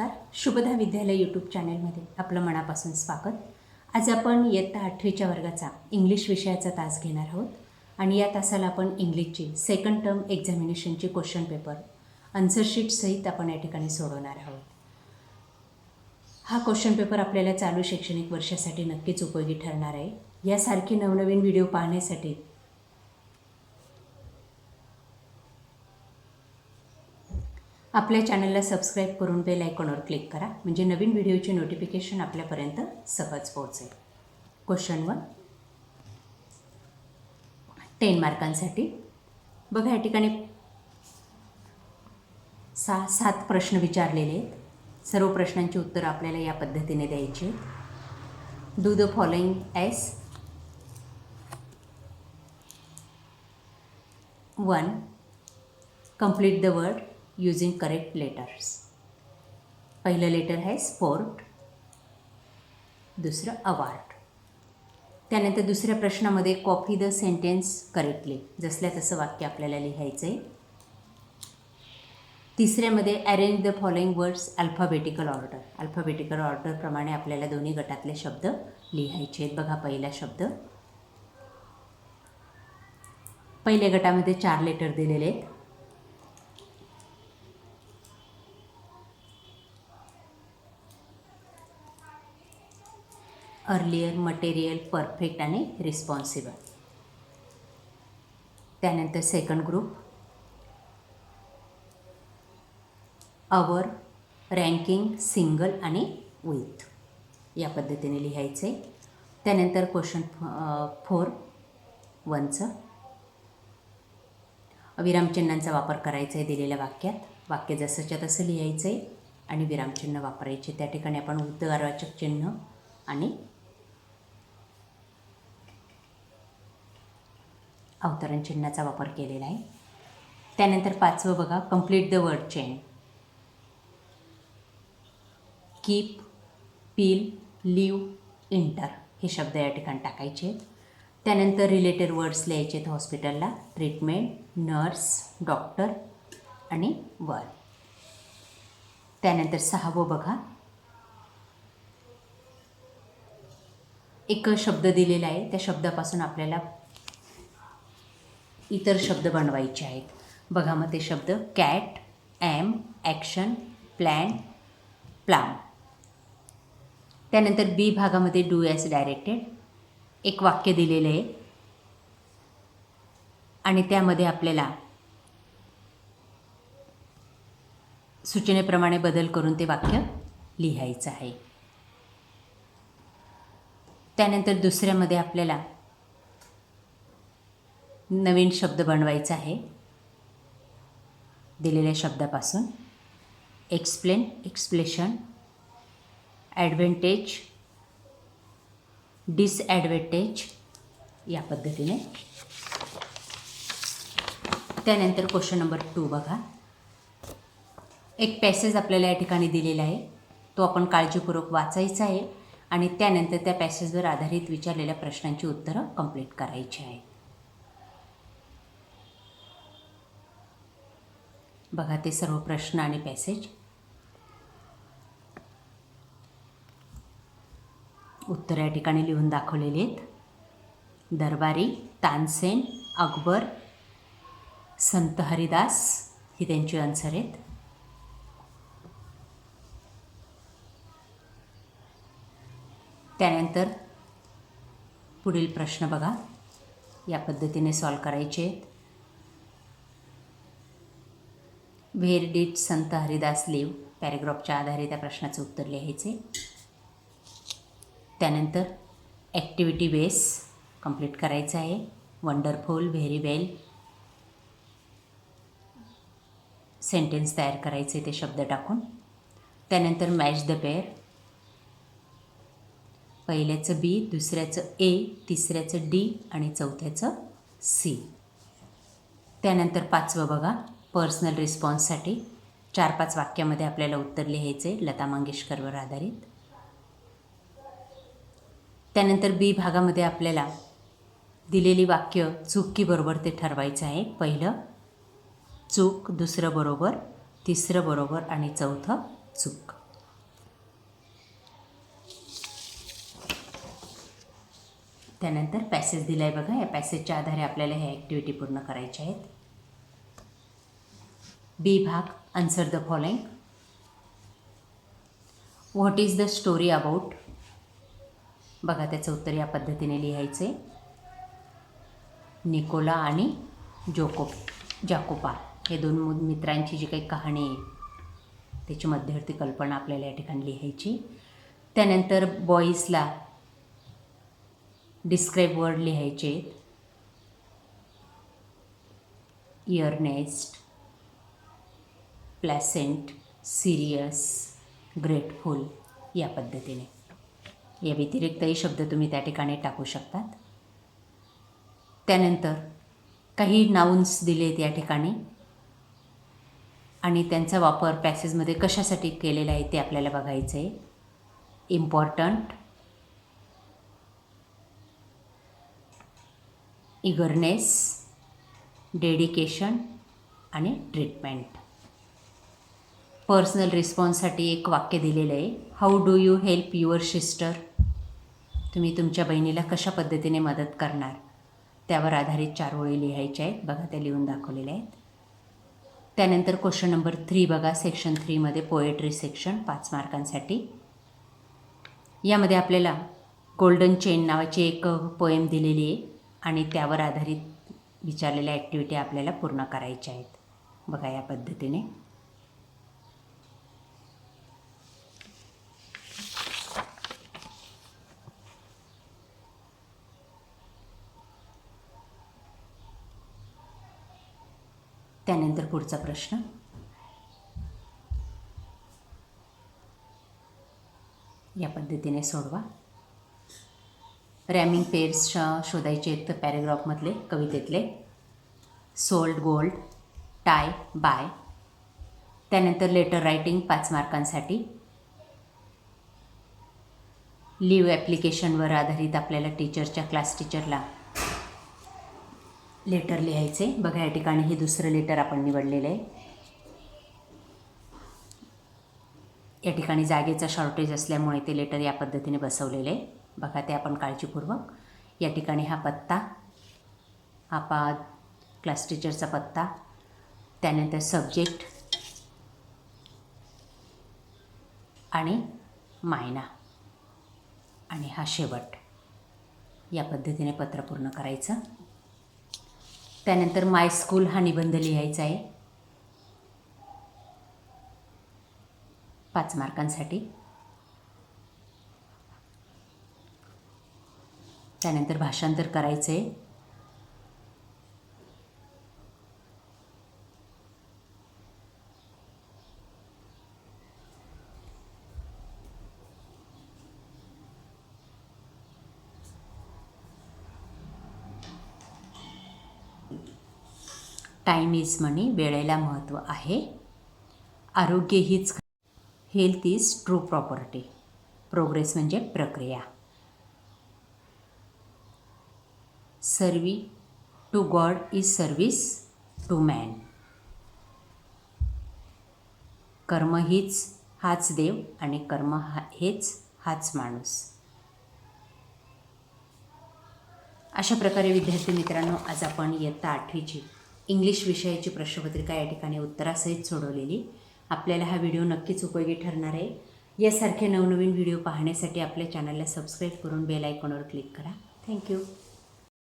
नमस्कार. शुभदा विद्यालय यूट्यूब चॅनलमध्ये आपलं मनापासून स्वागत. आज आपण इयत्ता आठवीच्या वर्गाचा इंग्लिश विषयाचा तास घेणार आहोत आणि या तासाला आपण इंग्लिशची सेकंड टर्म एक्झामिनेशनची क्वेश्चन पेपर आन्सरशीट सहित आपण या ठिकाणी सोडवणार आहोत. हा क्वेश्चन पेपर आपल्याला चालू शैक्षणिक वर्षासाठी नक्कीच उपयोगी ठरणार आहे. यासारखे नवनवीन व्हिडिओ पाहण्यासाठी आपल्या चॅनलला सबस्क्राईब करून बेल आयकॉनवर क्लिक करा म्हणजे नवीन व्हिडिओची नोटिफिकेशन आपल्यापर्यंत सहज पोहोचेल. क्वेश्चन वन टेन मार्कांसाठी बघा या ठिकाणी सहा सात प्रश्न विचारलेले आहेत. सर्व प्रश्नांची उत्तरं आपल्याला या पद्धतीने द्यायची आहेत. Do the following S one complete the word. Using correct letters. पहिलं लेटर आहे स्पोर्ट दुसरं अवॉर्ड त्यानंतर दुसऱ्या प्रश्नामध्ये कॉपी द सेंटेन्स करेक्टली जसल्या तसं वाक्य आपल्याला लिहायचं आहे तिसऱ्यामध्ये arrange the following words alphabetical order alphabetical ऑर्डरप्रमाणे आपल्याला दोन्ही गटातले शब्द लिहायचे आहेत. बघा पहिला शब्द. पहिल्या गटामध्ये चार लेटर दिलेले आहेत. अर्लियर मटेरियल परफेक्ट आणि रिस्पॉन्सिबल. त्यानंतर second group. Hour ranking single आणि विथ. या पद्धतीने लिहायचं. आहे त्यानंतर क्वेश्चन फोर वनचं. विरामचिन्हांचा वापर करायचा आहे दिलेल्या वाक्यात. वाक्य जसंच्या तसं लिहायचं आहे आणि विरामचिन्ह वापरायचे. त्या ठिकाणी आपण उद्गारवाचक चिन्ह आणि अवतरण चिन्हाचा वापर केलेला आहे. त्यानंतर पाचवं बघा complete the word chain keep peel live enter हे शब्द या ठिकाणी टाकायचे. आहेत त्यानंतर रिलेटेड वर्ड्स लिहायचे आहेत हॉस्पिटलला ट्रीटमेंट नर्स डॉक्टर आणि वर. त्यानंतर सहावं बघा. एक शब्द दिलेला आहे. त्या शब्दापासून आपल्याला इतर शब्द बनवायचे आहेत. बघा मग ते शब्द. कॅट ॲम ॲक्शन प्लॅन प्लाम त्यानंतर बी भागामध्ये डू ॲज डायरेक्टेड एक वाक्य दिलेलं आहे. आणि त्यामध्ये आपल्याला सूचनेप्रमाणे बदल करून ते वाक्य लिहायचं आहे. त्यानंतर दुसऱ्यामध्ये आपल्याला नवीन शब्द बनवायचा आहे. दिलेल्या शब्दापासून. एक्सप्लेन एक्सप्लेशन ॲडव्हेंटेज डिसॲडव्हेंटेज या पद्धतीने. त्यानंतर क्वेश्चन नंबर टू बघा. एक पॅसेज आपल्याला या ठिकाणी दिलेला आहे. तो आपण काळजीपूर्वक वाचायचा आहे आणि त्यानंतर त्या पॅसेजवर आधारित विचारलेल्या प्रश्नांची उत्तरं कंप्लीट करायची आहेत. बघा ते सर्व प्रश्न आणि पॅसेज उत्तर या ठिकाणी लिहून दाखवलेली आहेत. दरबारी तानसेन अकबर संत हरिदास ही त्यांची आन्सर आहेत. त्यानंतर पुढील प्रश्न बघा. या पद्धतीने सॉल्व करायचे आहेत. व्हेर डीट संत हरिदास लिव पॅरेग्राफच्या आधारे त्या प्रश्नाचं उत्तर लिहायचे. त्यानंतर ॲक्टिव्हिटी बेस कंप्लीट करायचं आहे. वंडरफुल व्हेरी वेल. सेंटेन्स तयार करायचे ते शब्द टाकून. त्यानंतर मॅच द पेअर. पहिल्याचं बी दुसऱ्याचं ए तिसऱ्याचं डी आणि चौथ्याचं सी. त्यानंतर पाचवं बघा. पर्सनल रिस्पॉन्ससाठी चार पाच वाक्यामध्ये आपल्याला उत्तर लिहायचे लता मंगेशकरवर आधारित. त्यानंतर बी भागामध्ये आपल्याला दिलेली वाक्य चूक की बरोबर ते ठरवायचं आहे. पहिलं चूक दुसरं बरोबर तिसरं बरोबर आणि चौथं चूक. त्यानंतर पॅसेज दिला आहे बघा. या पॅसेजच्या आधारे आपल्याला ह्या ॲक्टिव्हिटी पूर्ण करायच्या आहेत. बी भाग answer the following what is the story about बघा त्याचं उत्तर या पद्धतीने लिहायचं आहे निकोला आणि जोकोप जाकोपा. हे दोन मु- मित्रांची जी काही कहाणी आहे त्याची मध्यवर्ती कल्पना आपल्याला या ठिकाणी लिहायची. त्यानंतर बॉईजला डिस्क्राईब वर्ड लिहायचे year nest pleasant serious grateful या पद्धतीने. या व्यतिरिक्तही शब्द तुम्ही त्या ठिकाणी टाकू शकतात. त्यानंतर काही नाउन्स दिलेत या ठिकाणी. आणि त्यांचा वापर पॅसेजमध्ये कशासाठी केलेला आहे ते आपल्याला बघायचं आहे इम्पॉर्टंट इगरनेस डेडिकेशन आणि ट्रीटमेंट पर्सनल रिस्पॉन्ससाठी एक वाक्य दिलेलं आहे. How do you help your sister तुम्ही तुमच्या बहिणीला कशा पद्धतीने मदत करणार? त्यावर आधारित चार ओळी लिहायच्या आहेत. बघा त्या लिहून दाखवलेल्या आहेत. त्यानंतर क्वेश्चन नंबर थ्री बघा. सेक्शन थ्रीमध्ये पोएट्री सेक्शन पाच मार्कांसाठी. यामध्ये आपल्याला गोल्डन चेन नावाची एक पोएम दिलेली आहे आणि त्यावर आधारित विचारलेल्या ॲक्टिव्हिटी आपल्याला पूर्ण करायच्या आहेत. बघा या पद्धतीने. त्यानंतर पुढचा प्रश्न. या पद्धतीने सोडवा. रॅमिंग पेर्स शोधायचे आहेत तर पॅरेग्राफमधले कवितेतले. सोल्ड गोल्ड टाय बाय त्यानंतर लेटर रायटिंग पाच मार्कांसाठी. लिव्ह ॲप्लिकेशनवर आधारित आपल्याला टीचरच्या क्लास टीचरला लेटर लिहायचे. बघा या ठिकाणी हे दुसरं लेटर आपण निवडलेलं आहे. या ठिकाणी जागेचा शॉर्टेज असल्यामुळे ते लेटर या पद्धतीने बसवलेले आहे. बघा ते आपण काळजीपूर्वक. या ठिकाणी हा पत्ता हा पा क्लास टीचरचा पत्ता त्यानंतर सब्जेक्ट आणि मायना आणि हा शेवट. या पद्धतीने पत्र पूर्ण करायचं. त्यानंतर माय स्कूल हा निबंध लिहायचा आहे. पाच मार्कांसाठी. त्यानंतर भाषांतर करायचं आहे टाईम इज मनी वेळेला महत्त्व आहे. आरोग्य हीच health is true property progress म्हणजे प्रक्रिया. Service to God is service to man कर्म हीच हाच देव आणि कर्म हा हेच हाच माणूस. अशा प्रकारे विद्यार्थी मित्रांनो आज आपण इयत्ता आठवीची इंग्लिश विषयाची प्रश्नपत्रिका या ठिकाणी उत्तरासहित सोडवलेली. आपल्याला हा व्हिडिओ नक्कीच उपयोगी ठरणार आहे. यासारखे नवनवीन व्हिडिओ पाहण्यासाठी आपल्या चॅनलला सबस्क्राईब करून बेल आयकॉनवर क्लिक करा. थँक्यू